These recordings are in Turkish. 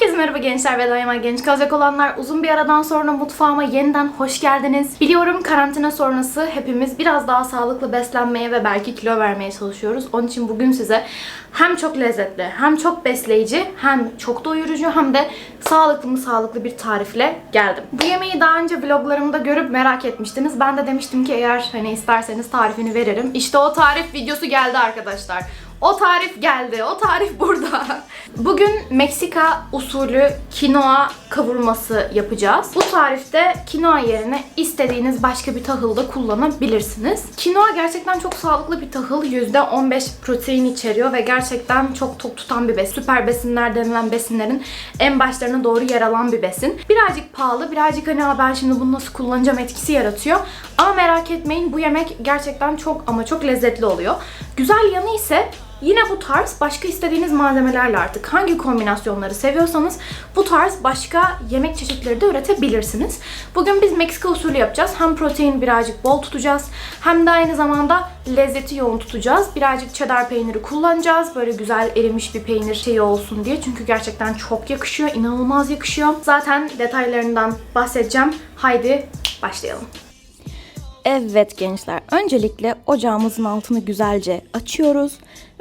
Herkese merhaba gençler ve daima genç kalacak olanlar. Uzun bir aradan sonra mutfağıma yeniden hoş geldiniz. Biliyorum karantina sonrası hepimiz biraz daha sağlıklı beslenmeye ve belki kilo vermeye çalışıyoruz. Onun için bugün size hem çok lezzetli, hem çok besleyici, hem çok doyurucu hem de sağlıklı mı sağlıklı bir tarifle geldim. Bu yemeği daha önce vloglarımda görüp merak etmiştiniz. Ben de demiştim ki eğer hani isterseniz tarifini veririm. İşte o tarif videosu geldi arkadaşlar. O tarif geldi. O tarif burada. Bugün Meksika usulü kinoa kavurması yapacağız. Bu tarifte kinoa yerine istediğiniz başka bir tahıl da kullanabilirsiniz. Kinoa gerçekten çok sağlıklı bir tahıl. %15 protein içeriyor ve gerçekten çok tok tutan bir besin. Süper besinler denilen besinlerin en başlarına doğru yer alan bir besin. Birazcık pahalı, birazcık hani "Aa, ben şimdi bunu nasıl kullanacağım etkisi yaratıyor. Ama merak etmeyin bu yemek gerçekten çok ama çok lezzetli oluyor. Güzel yanı ise Yine bu tarz başka istediğiniz malzemelerle artık hangi kombinasyonları seviyorsanız bu tarz başka yemek çeşitleri de üretebilirsiniz. Bugün biz Meksika usulü yapacağız. Hem protein birazcık bol tutacağız hem de aynı zamanda lezzeti yoğun tutacağız. Birazcık cheddar peyniri kullanacağız. Böyle güzel erimiş bir peynir şeyi olsun diye. Çünkü gerçekten çok yakışıyor. inanılmaz yakışıyor. Zaten detaylarından bahsedeceğim. Haydi başlayalım. Evet gençler, öncelikle ocağımızın altını güzelce açıyoruz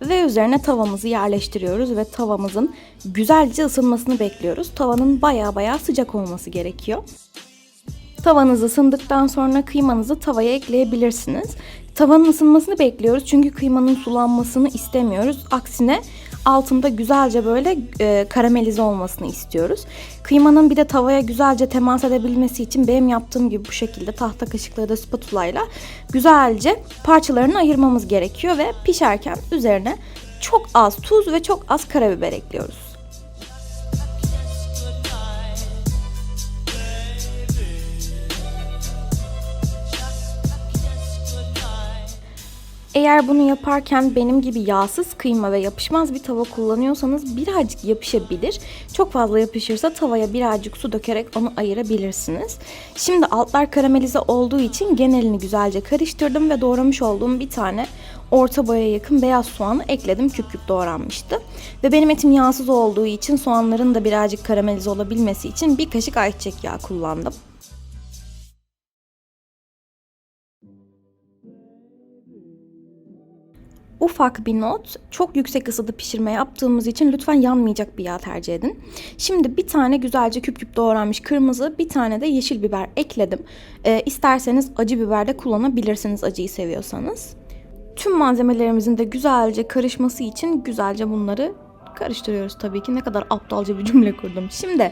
ve üzerine tavamızı yerleştiriyoruz ve tavamızın güzelce ısınmasını bekliyoruz. Tavanın baya baya sıcak olması gerekiyor. Tavanız ısındıktan sonra kıymanızı tavaya ekleyebilirsiniz. Tavanın ısınmasını bekliyoruz çünkü kıymanın sulanmasını istemiyoruz. Aksine altında güzelce böyle e, karamelize olmasını istiyoruz. Kıymanın bir de tavaya güzelce temas edebilmesi için benim yaptığım gibi bu şekilde tahta kaşıkla ya da spatula ile güzelce parçalarını ayırmamız gerekiyor ve pişerken üzerine çok az tuz ve çok az karabiber ekliyoruz. Eğer bunu yaparken benim gibi yağsız kıyma ve yapışmaz bir tava kullanıyorsanız birazcık yapışabilir. Çok fazla yapışırsa tavaya birazcık su dökerek onu ayırabilirsiniz. Şimdi altlar karamelize olduğu için genelini güzelce karıştırdım ve doğramış olduğum bir tane orta boya yakın beyaz soğanı ekledim. Küp küp doğranmıştı. Ve benim etim yağsız olduğu için soğanların da birazcık karamelize olabilmesi için bir kaşık ayçiçek yağı kullandım. Ufak bir not. Çok yüksek ısıda pişirme yaptığımız için lütfen yanmayacak bir yağ tercih edin. Şimdi bir tane güzelce küp küp doğranmış kırmızı, bir tane de yeşil biber ekledim. Ee, isterseniz acı biber de kullanabilirsiniz acıyı seviyorsanız. Tüm malzemelerimizin de güzelce karışması için güzelce bunları karıştırıyoruz tabii ki. Ne kadar aptalca bir cümle kurdum. Şimdi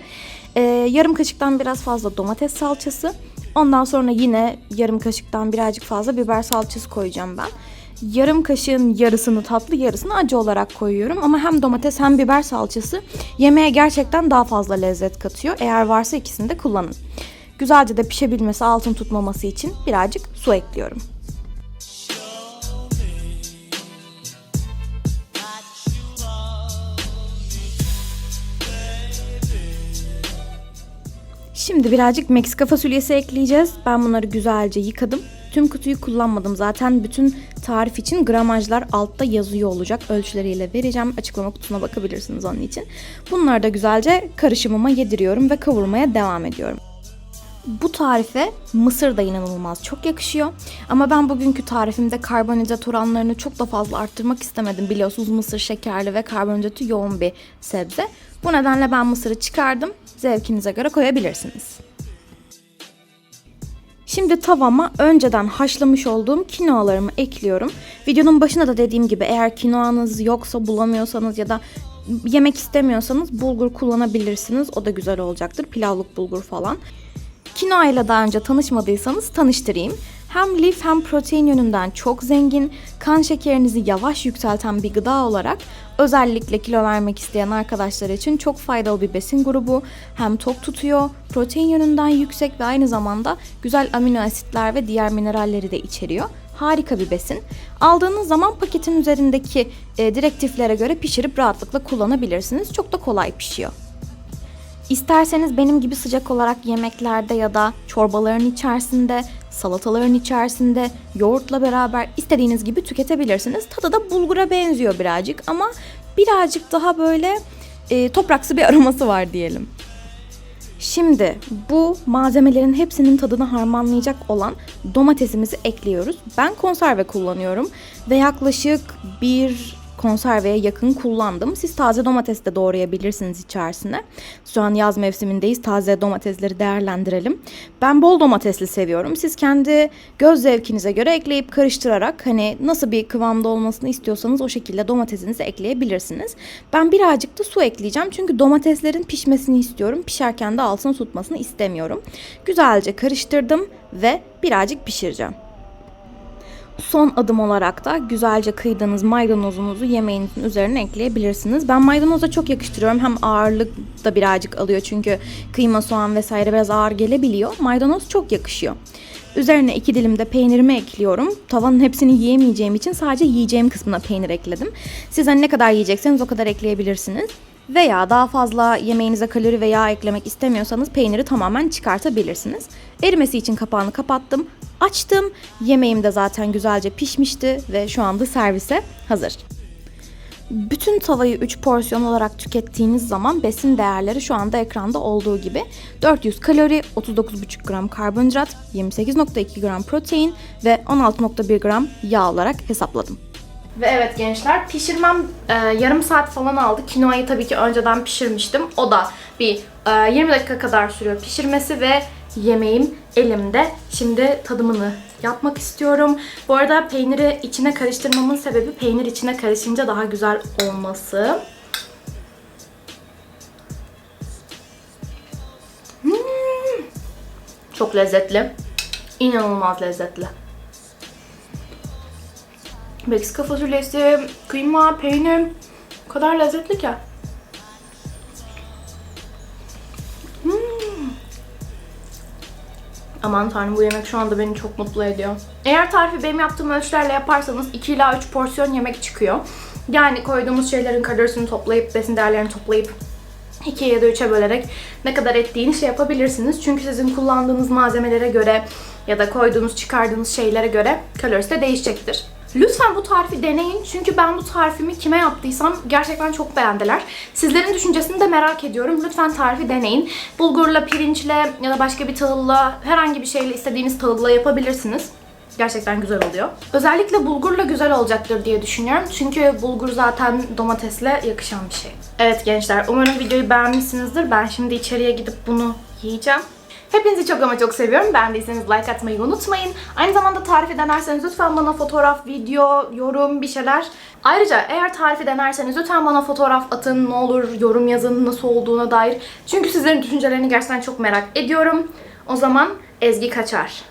e, yarım kaşıktan biraz fazla domates salçası. Ondan sonra yine yarım kaşıktan birazcık fazla biber salçası koyacağım ben yarım kaşığın yarısını tatlı yarısını acı olarak koyuyorum. Ama hem domates hem biber salçası yemeğe gerçekten daha fazla lezzet katıyor. Eğer varsa ikisini de kullanın. Güzelce de pişebilmesi, altın tutmaması için birazcık su ekliyorum. Şimdi birazcık Meksika fasulyesi ekleyeceğiz. Ben bunları güzelce yıkadım. Tüm kutuyu kullanmadım. Zaten bütün tarif için gramajlar altta yazıyor olacak. Ölçüleriyle vereceğim. Açıklama kutusuna bakabilirsiniz onun için. Bunları da güzelce karışımıma yediriyorum ve kavurmaya devam ediyorum. Bu tarife mısır da inanılmaz çok yakışıyor. Ama ben bugünkü tarifimde karbonhidrat oranlarını çok da fazla arttırmak istemedim. Biliyorsunuz mısır şekerli ve karbonhidratı yoğun bir sebze. Bu nedenle ben mısırı çıkardım. Zevkinize göre koyabilirsiniz. Şimdi tavama önceden haşlamış olduğum kinoalarımı ekliyorum. Videonun başında da dediğim gibi eğer kinoanız yoksa bulamıyorsanız ya da yemek istemiyorsanız bulgur kullanabilirsiniz. O da güzel olacaktır. Pilavlık bulgur falan. Kinoa ile daha önce tanışmadıysanız tanıştırayım. Hem lif hem protein yönünden çok zengin, kan şekerinizi yavaş yükselten bir gıda olarak özellikle kilo vermek isteyen arkadaşlar için çok faydalı bir besin grubu. Hem tok tutuyor, protein yönünden yüksek ve aynı zamanda güzel amino asitler ve diğer mineralleri de içeriyor. Harika bir besin. Aldığınız zaman paketin üzerindeki e, direktiflere göre pişirip rahatlıkla kullanabilirsiniz. Çok da kolay pişiyor. İsterseniz benim gibi sıcak olarak yemeklerde ya da çorbaların içerisinde, salataların içerisinde, yoğurtla beraber istediğiniz gibi tüketebilirsiniz. Tadı da bulgura benziyor birazcık ama birazcık daha böyle e, topraksı bir aroması var diyelim. Şimdi bu malzemelerin hepsinin tadını harmanlayacak olan domatesimizi ekliyoruz. Ben konserve kullanıyorum ve yaklaşık bir konserveye yakın kullandım. Siz taze domates de doğrayabilirsiniz içerisine. Şu an yaz mevsimindeyiz. Taze domatesleri değerlendirelim. Ben bol domatesli seviyorum. Siz kendi göz zevkinize göre ekleyip karıştırarak hani nasıl bir kıvamda olmasını istiyorsanız o şekilde domatesinizi ekleyebilirsiniz. Ben birazcık da su ekleyeceğim. Çünkü domateslerin pişmesini istiyorum. Pişerken de altını tutmasını istemiyorum. Güzelce karıştırdım ve birazcık pişireceğim. Son adım olarak da güzelce kıydığınız maydanozunuzu yemeğinizin üzerine ekleyebilirsiniz. Ben maydanoza çok yakıştırıyorum. Hem ağırlık da birazcık alıyor çünkü kıyma, soğan vesaire biraz ağır gelebiliyor. Maydanoz çok yakışıyor. Üzerine iki dilim de peynirimi ekliyorum. Tavanın hepsini yiyemeyeceğim için sadece yiyeceğim kısmına peynir ekledim. Siz hani ne kadar yiyecekseniz o kadar ekleyebilirsiniz. Veya daha fazla yemeğinize kalori ve yağ eklemek istemiyorsanız peyniri tamamen çıkartabilirsiniz. Erimesi için kapağını kapattım. Açtım. Yemeğim de zaten güzelce pişmişti ve şu anda servise hazır. Bütün tavayı 3 porsiyon olarak tükettiğiniz zaman besin değerleri şu anda ekranda olduğu gibi 400 kalori, 39,5 gram karbonhidrat, 28,2 gram protein ve 16,1 gram yağ olarak hesapladım. Ve evet gençler pişirmem e, yarım saat falan aldı. Kinoayı tabii ki önceden pişirmiştim. O da bir 20 dakika kadar sürüyor pişirmesi ve yemeğim elimde. Şimdi tadımını yapmak istiyorum. Bu arada peyniri içine karıştırmamın sebebi peynir içine karışınca daha güzel olması. Hmm. Çok lezzetli. İnanılmaz lezzetli. Meksika fasulyesi, kıyma, peynir o kadar lezzetli ki. Aman tanrım bu yemek şu anda beni çok mutlu ediyor. Eğer tarifi benim yaptığım ölçülerle yaparsanız 2 ila 3 porsiyon yemek çıkıyor. Yani koyduğumuz şeylerin kalorisini toplayıp, besin değerlerini toplayıp 2 ya da 3'e bölerek ne kadar ettiğini şey yapabilirsiniz. Çünkü sizin kullandığınız malzemelere göre ya da koyduğunuz, çıkardığınız şeylere göre kalorisi de değişecektir. Lütfen bu tarifi deneyin çünkü ben bu tarifimi kime yaptıysam gerçekten çok beğendiler. Sizlerin düşüncesini de merak ediyorum. Lütfen tarifi deneyin. Bulgurla, pirinçle ya da başka bir tahılla, herhangi bir şeyle istediğiniz tahılla yapabilirsiniz. Gerçekten güzel oluyor. Özellikle bulgurla güzel olacaktır diye düşünüyorum. Çünkü bulgur zaten domatesle yakışan bir şey. Evet gençler umarım videoyu beğenmişsinizdir. Ben şimdi içeriye gidip bunu yiyeceğim. Hepinizi çok ama çok seviyorum. Beğendiyseniz like atmayı unutmayın. Aynı zamanda tarifi denerseniz lütfen bana fotoğraf, video, yorum bir şeyler. Ayrıca eğer tarifi denerseniz lütfen bana fotoğraf atın, ne olur yorum yazın nasıl olduğuna dair. Çünkü sizlerin düşüncelerini gerçekten çok merak ediyorum. O zaman Ezgi kaçar.